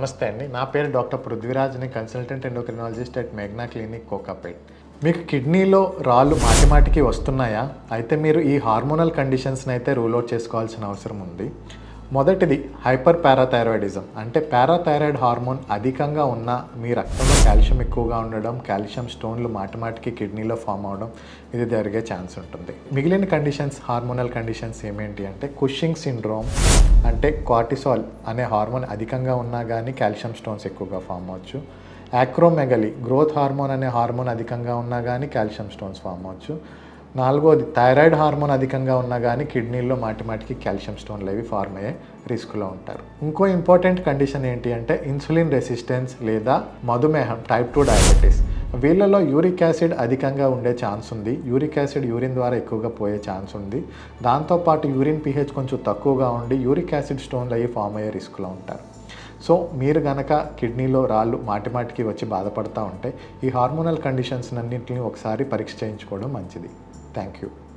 నమస్తే అండి. నా పేరు doctor పృథ్వీరాజ్ని consultant endocrinologist at Megna clinic Kokapet. మీకు కిడ్నీలో రాళ్ళు మాటిమాటికి వస్తున్నాయా? అయితే మీరు ఈ హార్మోనల్ కండిషన్స్ని అయితే రూల్ అవుట్ చేసుకోవాల్సిన అవసరం ఉంది. మొదటిది హైపర్ పారాథైరాయిడిజం అంటే పారాథైరాయిడ్ హార్మోన్ అధికంగా ఉన్న మీ రక్తంలో కాల్షియం ఎక్కువగా ఉండడం కాల్షియం స్టోన్లు మాటిమాటికి కిడ్నీలో ఫామ్ అవడం ఇది జరిగే ఛాన్స్ ఉంటుంది. మిగిలిన కండిషన్స్ హార్మోనల్ కండిషన్స్ ఏమేంటి అంటే కుషింగ్ సిండ్రోమ్ అంటే కార్టిసాల్ అనే హార్మోన్ అధికంగా ఉన్నా కానీ కాల్షియం స్టోన్స్ ఎక్కువగా ఫామ్ అవ్వచ్చు. యాక్రోమెగలి గ్రోత్ హార్మోన్ అనే హార్మోన్ అధికంగా ఉన్నా కానీ కాల్షియం స్టోన్స్ ఫామ్ అవ్వచ్చు. నాలుగోది థైరాయిడ్ హార్మోన్ అధికంగా ఉన్నా కానీ కిడ్నీల్లో మాటిమాటికి కాల్షియం స్టోన్లు అవి ఫార్మ్ అయ్యే రిస్క్లో ఉంటారు. ఇంకో ఇంపార్టెంట్ కండిషన్ ఏంటి అంటే ఇన్సులిన్ రెసిస్టెన్స్ లేదా మధుమేహం టైప్ టూ డయాబెటీస్. వీళ్ళలో యూరిక్ యాసిడ్ అధికంగా ఉండే ఛాన్స్ ఉంది. యూరిక్ యాసిడ్ యూరిన్ ద్వారా ఎక్కువగా పోయే ఛాన్స్ ఉంది. దాంతోపాటు యూరిన్ పిహెచ్ కొంచెం తక్కువగా ఉండి యూరిక్ యాసిడ్ స్టోన్లు అవి ఫామ్ అయ్యే రిస్క్లో ఉంటారు. సో మీరు గనక కిడ్నీలో రాళ్ళు మాటిమాటికి వచ్చి బాధపడుతూ ఉంటే ఈ హార్మోనల్ కండిషన్స్ అన్నింటినీ ఒకసారి పరీక్ష చేయించుకోవడం మంచిది. Thank you.